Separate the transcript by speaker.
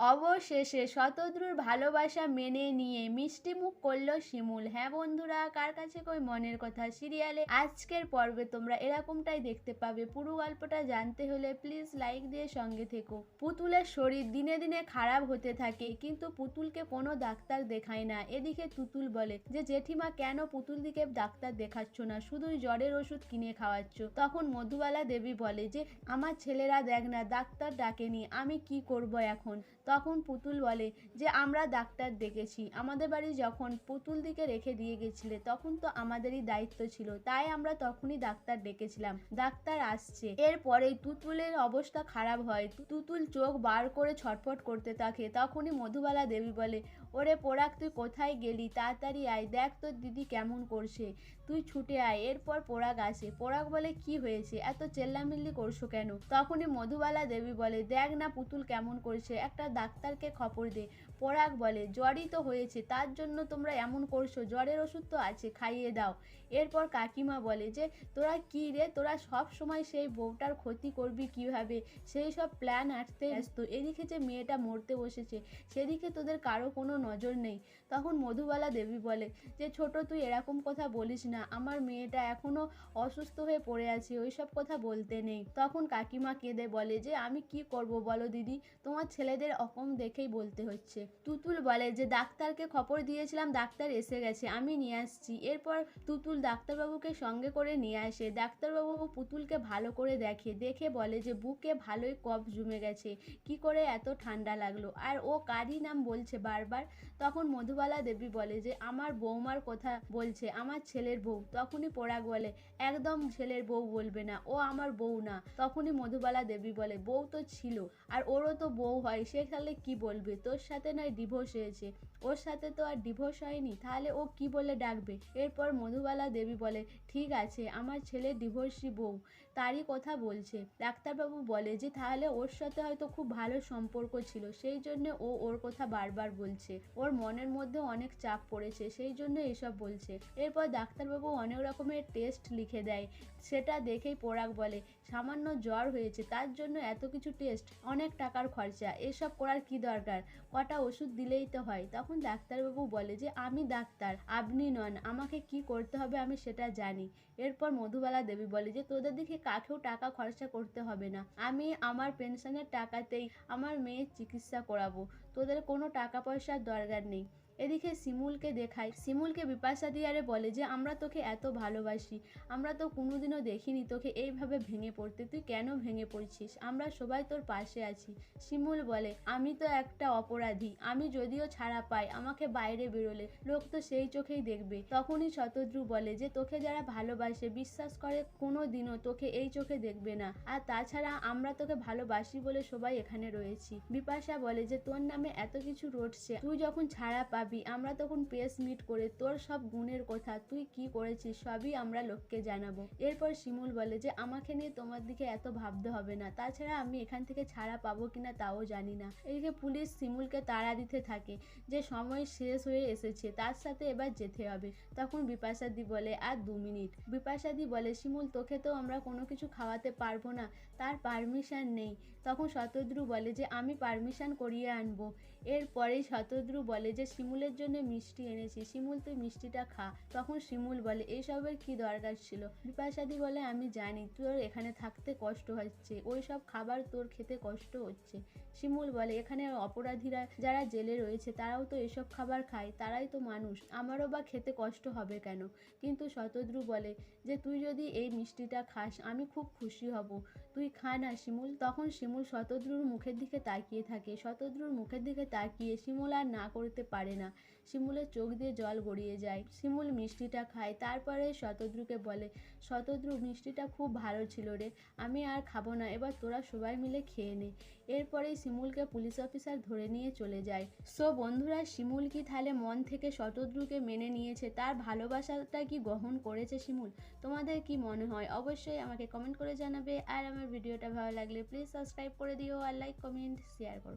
Speaker 1: অবশেষে শতদ্রুর ভালোবাসা মেনে নিয়ে মিষ্টি মুখ করল শিমুল। হ্যাঁ বন্ধুরা, কার কাছে কই মনের কথা? সিরিয়ালে আজকের পর্বে তোমরা এরকমটাই দেখতে পাবে। পুরো গল্পটা জানতে হলে প্লিজ লাইক দিয়ে সঙ্গে থেকো। পুতুলের শরীর দিনে দিনে খারাপ হতে থাকে, কিন্তু পুতুলকে কোনো ডাক্তার দেখায় না। এদিকে তুতুল বলে, যে জেঠিমা কেন পুতুল দিকে ডাক্তার দেখাচ্ছ না? শুধুই জ্বরের ওষুধ কিনে খাওয়াচ্ছ। তখন মধুবালা দেবী বলে, যে আমার ছেলেরা দেখ না, ডাক্তার ডাকেনি, আমি কি করব এখন? তখন পুতুল বলে যে, আমরা ডাক্তার ডেকেছি আমাদের বাড়ি যখন পুতুল দিকে রেখে দিয়ে গেছিলে, তখন তো আমাদেরই দায়িত্ব ছিল। তাই আমরা তখনই ডাক্তার ডেকেছিলাম। ডাক্তার আসছে। এরপরেই তুতুলের অবস্থা খারাপ হয়। তুতুল চোখ বার করে ছটফট করতে থাকে। তখনই মধুবালা দেবী বলে, ওরে পোড়াক, তুই কোথায় গেলি? তাড়াতাড়ি আয়। দেখ তোর দিদি কেমন করছে। তুই ছুটে আয়। এরপর পোড়াক আসে। পোড়াক বলে, কি হয়েছে? এত চেল্লামিল্লি করছ কেন? তখনই মধুবালা দেবী বলে, দেখ না পুতুল কেমন করছে। একটা ডাক্তারকে খবর দে। পরাগ বলে, জ্বরই তো হয়েছে, তার জন্য তোমরা এমন করছ, জ্বরের ওষুধ তো আছে, খাইয়ে দাও। এরপর কাকিমা বলে যে, তোরা কি রে? তোরা সব সময় সেই বউটার ক্ষতি করবি কীভাবে? সেই সব প্ল্যান আটতে ব্যস্ত। এদিকে যে মেয়েটা মরতে বসেছে, সেদিকে তোদের কারও কোনো নজর নেই। তখন মধুবালা দেবী বলে, যে ছোট, তুই এরকম কথা বলিস না। আমার মেয়েটা এখনও অসুস্থ হয়ে পড়ে আছে ওই সব কথা বলতে নেই। তখন কাকিমা কেঁদে বলে, যে আমি কি করব বলো দিদি? তোমার ছেলেদের অকম দেখেই বলতে হচ্ছে। তুতুল বলে যে, ডাক্তারকে খবর দিয়েছিলাম, ডাক্তার এসে গেছে, আমি নিয়ে আসছি। এরপর তুতুল ডাক্তারবাবুকে সঙ্গে করে নিয়ে আসে। ডাক্তারবাবু পুতুলকে ভালো করে দেখে। দেখে বলে যে, বুকে ভালোই কফ জমে গেছে। কি করে এত ঠান্ডা লাগল? আর ও কারই নাম বলছে বারবার। তখন মধুবালা দেবী বলে যে, আমার বৌমার কথা বলছে, আমার ছেলের বউ। তখনই পোড়াক বলে, একদম ছেলের বউ বলবে না, ও আমার বউ না। তখনই মধুবালা দেবী বলে, বউ তো ছিল, আর ওরও তো বউ হয়, সে তাহলে কি বলবে? তোর সাথে নয় ডিভোর্স হয়েছে। ওর সাথে তো আর ডিভোর্স হয়নি। তাহলে ও কি বলে ডাকবে? এরপর মধুবালা দেবী বলে, ঠিক আছে, আমার ছেলে ডিভোর্সি বউ। তারই কথা বলছে। ডাক্তারবাবু বলে যে, তাহলে ওর সাথে হয়তো খুব ভালো সম্পর্ক ছিল। সেই জন্য ও ওর কথা বারবার বলছে। ওর মনের মধ্যে অনেক চাপ পড়েছে। সেই জন্য এসব বলছে। এরপর ডাক্তারবাবু অনেক রকমের টেস্ট লিখে দেয়। সেটা দেখেই পোড়াক বলে, সামান্য জ্বর হয়েছে, তার জন্য এত কিছু টেস্ট অনেক টাকার খরচা। এসব করার কি দরকার? কটা ওষুধ দিলেই তো হয়। তখন ডাক্তারবাবু বলে যে, আমি ডাক্তার, আপনি নন, আমাকে কি করতে হবে আমি সেটা জানি। এরপর মধুবালা দেবী বলে যে, তোদের দিকে কাকেও টাকা খরচা করতে হবে না। আমি আমার পেনশনের টাকাতেই আমার মেয়ের চিকিৎসা করাবো। তোদের কোনো টাকা পয়সার দরকার নেই। এদিকে শিমুলকে দেখায় শিমুলকে বিপাশা দিয়ারে বলে যে, আমরা তোকে এত ভালোবাসি। আমরা তো কোনোদিনও দেখিনি তোকে এইভাবে ভেঙে পড়তে। তুই কেন ভেঙে পড়ছিস? আমরা সবাই তোর পাশে আছি। শিমুল বলে, আমি তো একটা অপরাধী। আমি যদিও ছাড়া পাই, আমাকে বাইরে বেরোলে। লোক তো সেই চোখেই দেখবে। তখনই শতদ্রু বলে যে, তোকে যারা ভালোবাসে, বিশ্বাস করে কোনো দিনও তোকে এই চোখে দেখবে না। আর তাছাড়া আমরা তোকে ভালোবাসি বলে সবাই এখানে রয়েছি। বিপাশা বলে যে, তোর নামে এত কিছু রটছে। তুই যখন ছাড়া পাবি পাবি আমরা তখন প্রেস মিট করে, তোর সব গুণের কথা, তুই কি করেছিস, সবই আমরা লোককে জানাব। এরপর শিমুল বলে যে, আমাকে নিয়ে তোমার দিকে এত ভাবতে হবে না। তাছাড়া আমি এখান থেকে ছাড়া পাবো কিনা তাও জানি না। এদিকে পুলিশ শিমুলকে তাড়া দিতে থাকে যে, সময় শেষ হয়ে এসেছে, তার সাথে এবার যেতে হবে। তখন বিপাশাদি বলে, আর দু মিনিট। বিপাশাদি বলে, শিমুল, তোকে তো আমরা কোনো কিছু খাওয়াতে পারব না, তার পারমিশন নেই। তখন শতদ্রু বলে যে, আমি পারমিশন করিয়ে আনব। এরপরেই শতদ্রু বলে যে, শিমুল শিমুলের জন্য মিষ্টি এনেছি। শিমুল তুই মিষ্টিটা খা। তখন শিমুল বলে এইসবের কি দরকার ছিল? বিপাশাদি বলে, আমি জানি, তোর এখানে থাকতে কষ্ট হচ্ছে। ওই সব খাবার তোর খেতে কষ্ট হচ্ছে। শিমুল বলে, এখানে অপরাধীরা যারা জেলে রয়েছে, তারাও তো এসব খাবার খায়। তারাই তো মানুষ। আমারও বা খেতে কষ্ট হবে কেন? কিন্তু শতদ্রু বলে, যে তুই যদি এই মিষ্টিটা খাস, আমি খুব খুশি হব। তুই খা না শিমুল। তখন শিমুল শতদ্রুর মুখের দিকে তাকিয়ে থাকে। শতদ্রুর মুখের দিকে তাকিয়ে শিমুল আর না করতে পারে না শিমুলের চোখ দিয়ে জল গড়িয়ে যায়। শিমুল মিষ্টিটা খায়। তারপরে শতদ্রুকে বলে, শতদ্রু, মিষ্টিটা খুব ভালো ছিল রে। আমি আর খাব না। এবার তোরা সবাই মিলে খেয়ে নে। এরপরেই শিমুলকে পুলিশ অফিসার ধরে নিয়ে চলে যায়। সো, বন্ধুরা, শিমুল কি তাহলে মন থেকে শতদ্রুকে মেনে নিয়েছে? তার ভালোবাসাটা কি গ্রহণ করেছে শিমুল? তোমাদের কি মনে হয়? অবশ্যই আমাকে কমেন্ট করে জানাবে। আর আমার ভিডিওটা ভালো লাগলে প্লিজ সাবস্ক্রাইব করে দিও আর লাইক কমেন্ট শেয়ার করো।